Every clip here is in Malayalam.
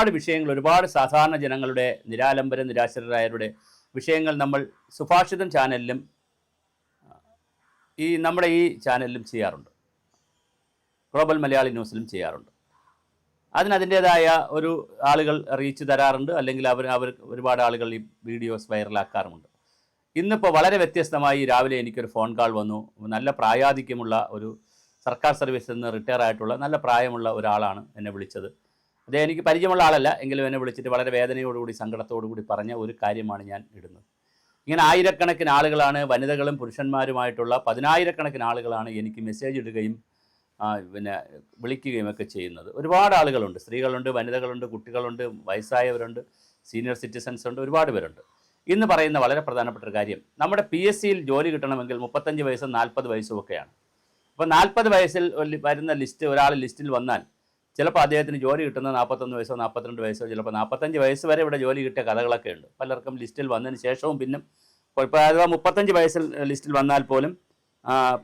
ഒരുപാട് വിഷയങ്ങൾ ഒരുപാട് സാധാരണ ജനങ്ങളുടെ നിരാലംബര നിരാശരായവരുടെ വിഷയങ്ങൾ നമ്മൾ സുഭാഷിതം ചാനലിലും ഈ നമ്മുടെ ഈ ചാനലിലും ചെയ്യാറുണ്ട്. ഗ്ലോബൽ മലയാളി ന്യൂസിലും ചെയ്യാറുണ്ട്. അതിനതിന്റേതായ ഒരു ആളുകൾ റീച്ച് തരാറുണ്ട് അല്ലെങ്കിൽ അവർ അവർ ഒരുപാട് ആളുകൾ ഈ വീഡിയോസ് വൈറലാക്കാറുമുണ്ട്. ഇന്നിപ്പോൾ വളരെ വ്യത്യസ്തമായി രാവിലെ എനിക്കൊരു ഫോൺ കാൾ വന്നു. നല്ല പ്രായാധിക്യമുള്ള ഒരു സർക്കാർ സർവീസിൽ നിന്ന് റിട്ടയർ ആയിട്ടുള്ള നല്ല പ്രായമുള്ള ഒരാളാണ് എന്നെ വിളിച്ചത്. അദ്ദേഹം എനിക്ക് പരിചയമുള്ള ആളല്ല. എങ്കിലും എന്നെ വിളിച്ചിട്ട് വളരെ വേദനയോടുകൂടി സങ്കടത്തോടുകൂടി പറഞ്ഞ ഒരു കാര്യമാണ് ഞാൻ ഇടുന്നത്. ഇങ്ങനെ ആയിരക്കണക്കിന് ആളുകളാണ് വനിതകളും പുരുഷന്മാരുമായിട്ടുള്ള പതിനായിരക്കണക്കിന് ആളുകളാണ് എനിക്ക് മെസ്സേജ് ഇടുകയും പിന്നെ വിളിക്കുകയും ഒക്കെ ചെയ്യുന്നത്. ഒരുപാട് ആളുകളുണ്ട്. സ്ത്രീകളുണ്ട് വനിതകളുണ്ട് കുട്ടികളുണ്ട് വയസ്സായവരുണ്ട് സീനിയർ സിറ്റിസൺസ് ഉണ്ട് ഒരുപാട് പേരുണ്ട്. ഇന്ന് പറയുന്ന വളരെ പ്രധാനപ്പെട്ട ഒരു കാര്യം നമ്മുടെ പി എസ് സിയിൽ ജോലി കിട്ടണമെങ്കിൽ മുപ്പത്തഞ്ച് വയസ്സും നാൽപ്പത് വയസ്സും ഒക്കെയാണ്. അപ്പോൾ നാൽപ്പത് വയസ്സിൽ വരുന്ന ലിസ്റ്റ് ഒരാൾ ലിസ്റ്റിൽ വന്നാൽ ചിലപ്പോൾ അദ്ദേഹത്തിന് ജോലി കിട്ടുന്ന നാൽപ്പത്തൊന്ന് വയസ്സോ നാൽപ്പത്തിരണ്ട് വയസ്സോ ചിലപ്പോൾ നാൽപ്പത്തഞ്ച് വയസ്സ് വരെ ഇവിടെ ജോലി കിട്ടിയ കഥകളൊക്കെ ഉണ്ട്. പലർക്കും ലിസ്റ്റിൽ വന്നതിന് ശേഷവും പിന്നും ഇപ്പോൾ അഥവാ മുപ്പത്തഞ്ച് വയസ്സിൽ ലിസ്റ്റിൽ വന്നാൽ പോലും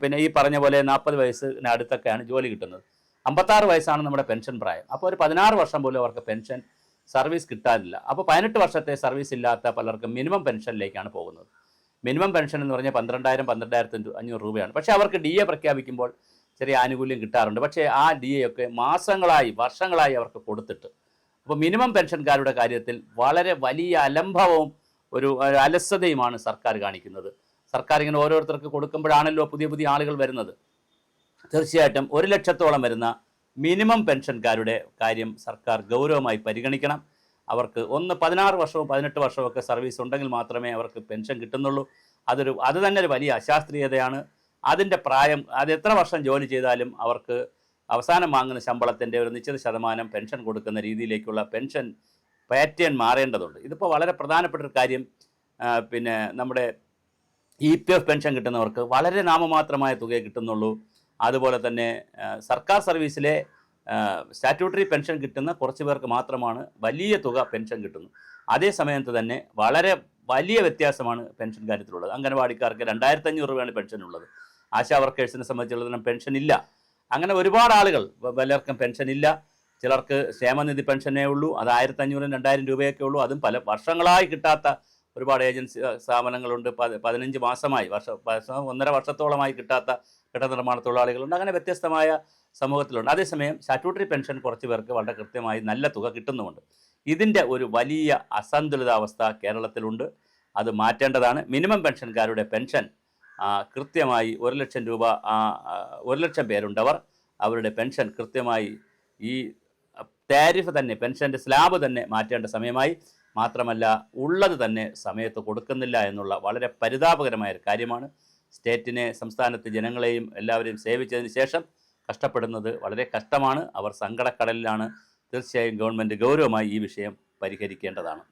പിന്നെ ഈ പറഞ്ഞ പോലെ നാൽപ്പത് വയസ്സിന് അടുത്തൊക്കെയാണ് ജോലി കിട്ടുന്നത്. അമ്പത്താറ് വയസ്സാണ് നമ്മുടെ പെൻഷൻ പ്രായം. അപ്പോൾ ഒരു പതിനാറ് വർഷം പോലും അവർക്ക് പെൻഷൻ സർവീസ് കിട്ടാനില്ല. അപ്പോൾ പതിനെട്ട് വർഷത്തെ സർവീസ് ഇല്ലാത്ത പലർക്കും മിനിമം പെൻഷനിലേക്കാണ് പോകുന്നത്. മിനിമം പെൻഷൻ എന്ന് പറഞ്ഞാൽ പന്ത്രണ്ടായിരം പന്ത്രണ്ടായിരത്തി അഞ്ഞൂറ് രൂപയാണ്. പക്ഷേ അവർക്ക് ഡി എ പ്രഖ്യാപിക്കുമ്പോൾ ചെറിയ ആനുകൂല്യം കിട്ടാറുണ്ട്. പക്ഷേ ആ ഡി എ ഒക്കെ മാസങ്ങളായി വർഷങ്ങളായി അവർക്ക് കൊടുത്തിട്ട്. അപ്പോൾ മിനിമം പെൻഷൻകാരുടെ കാര്യത്തിൽ വളരെ വലിയ അലംഭവവും ഒരു അലസതയുമാണ് സർക്കാർ കാണിക്കുന്നത്. സർക്കാർ ഇങ്ങനെ ഓരോരുത്തർക്ക് കൊടുക്കുമ്പോഴാണല്ലോ പുതിയ പുതിയ ആളുകൾ വരുന്നത്. തീർച്ചയായിട്ടും ഒരു ലക്ഷത്തോളം വരുന്ന മിനിമം പെൻഷൻകാരുടെ കാര്യം സർക്കാർ ഗൗരവമായി പരിഗണിക്കണം. അവർക്ക് ഒന്ന് പതിനാറ് വർഷവും പതിനെട്ട് വർഷവും ഒക്കെ സർവീസ് ഉണ്ടെങ്കിൽ മാത്രമേ അവർക്ക് പെൻഷൻ കിട്ടുന്നുള്ളൂ. അതൊരു അത് തന്നെ ഒരു വലിയ അശാസ്ത്രീയതയാണ്. അതിന്റെ പ്രായം അത് എത്ര വർഷം ജോലി ചെയ്താലും അവർക്ക് അവസാനം വാങ്ങുന്ന ശമ്പളത്തിന്റെ ഒരു നിശ്ചിത ശതമാനം പെൻഷൻ കൊടുക്കുന്ന രീതിയിലേക്കുള്ള പെൻഷൻ പാറ്റേൺ മാറേണ്ടതുണ്ട്. ഇതിപ്പോൾ വളരെ പ്രധാനപ്പെട്ട ഒരു കാര്യം പിന്നെ നമ്മുടെ ഇ പി എഫ് പെൻഷൻ കിട്ടുന്നവർക്ക് വളരെ നാമമാത്രമായ തുകയെ കിട്ടുന്നുള്ളൂ. അതുപോലെ തന്നെ സർക്കാർ സർവീസിലെ സ്റ്റാറ്റ്യൂട്ടറി പെൻഷൻ കിട്ടുന്ന കുറച്ച് പേർക്ക് മാത്രമാണ് വലിയ തുക പെൻഷൻ കിട്ടുന്നത് അതേ സമയത്ത് തന്നെ വളരെ വലിയ വ്യത്യാസമാണ് പെൻഷൻ കാര്യത്തിലുള്ളത്. അംഗനവാടിക്കാർക്ക് രണ്ടായിരത്തി അഞ്ഞൂറ് രൂപയാണ് പെൻഷൻ ഉള്ളത് ആശാ വർക്കേഴ്സിനെ സംബന്ധിച്ചിടത്തോളം പെൻഷൻ ഇല്ല. അങ്ങനെ ഒരുപാട് ആളുകൾ പലർക്കും പെൻഷൻ ഇല്ല. ചിലർക്ക് ക്ഷേമനിധി പെൻഷനേ ഉള്ളൂ അത് ആയിരത്തി അഞ്ഞൂറും രണ്ടായിരം രൂപയൊക്കെ ഉള്ളൂ. അതും പല വർഷങ്ങളായി കിട്ടാത്ത ഒരുപാട് ഏജൻസി സ്ഥാപനങ്ങളുണ്ട്. പതി- പതിനഞ്ച് മാസമായി വർഷ വർഷം ഒന്നര വർഷത്തോളമായി കിട്ടാത്ത കെട്ട നിർമ്മാണ തൊഴിലാളികളുണ്ട്. അങ്ങനെ വ്യത്യസ്തമായ സമൂഹത്തിലുണ്ട്. അതേസമയം സ്റ്റാറ്റ്യൂട്ടറി പെൻഷൻ കുറച്ച് പേർക്ക് വളരെ കൃത്യമായി നല്ല തുക കിട്ടുന്നുമുണ്ട്. ഇതിന്റെ ഒരു വലിയ അസന്തുലിതാവസ്ഥ കേരളത്തിലുണ്ട്. അത് മാറ്റേണ്ടതാണ്. മിനിമം പെൻഷൻകാരുടെ പെൻഷൻ കൃത്യമായി ഒരു ലക്ഷം രൂപ ഒരു ലക്ഷം പേരുണ്ടവർ അവരുടെ പെൻഷൻ കൃത്യമായി ഈ താരിഫ് തന്നെ പെൻഷന്റെ സ്ലാബ് തന്നെ മാറ്റേണ്ട സമയമായി. മാത്രമല്ല ഉള്ളത് തന്നെ സമയത്ത് കൊടുക്കുന്നില്ല എന്നുള്ള വളരെ പരിതാപകരമായ ഒരു കാര്യമാണ്. സ്റ്റേറ്റിനെ സംസ്ഥാനത്തെ ജനങ്ങളെയും എല്ലാവരെയും സേവിച്ചതിന് ശേഷം കഷ്ടപ്പെടുന്നത് വളരെ കഷ്ടമാണ്. അവർ സങ്കടക്കടലിലാണ്. തീർച്ചയായും ഗവൺമെന്റ് ഗൗരവമായി ഈ വിഷയം പരിഹരിക്കേണ്ടതാണ്.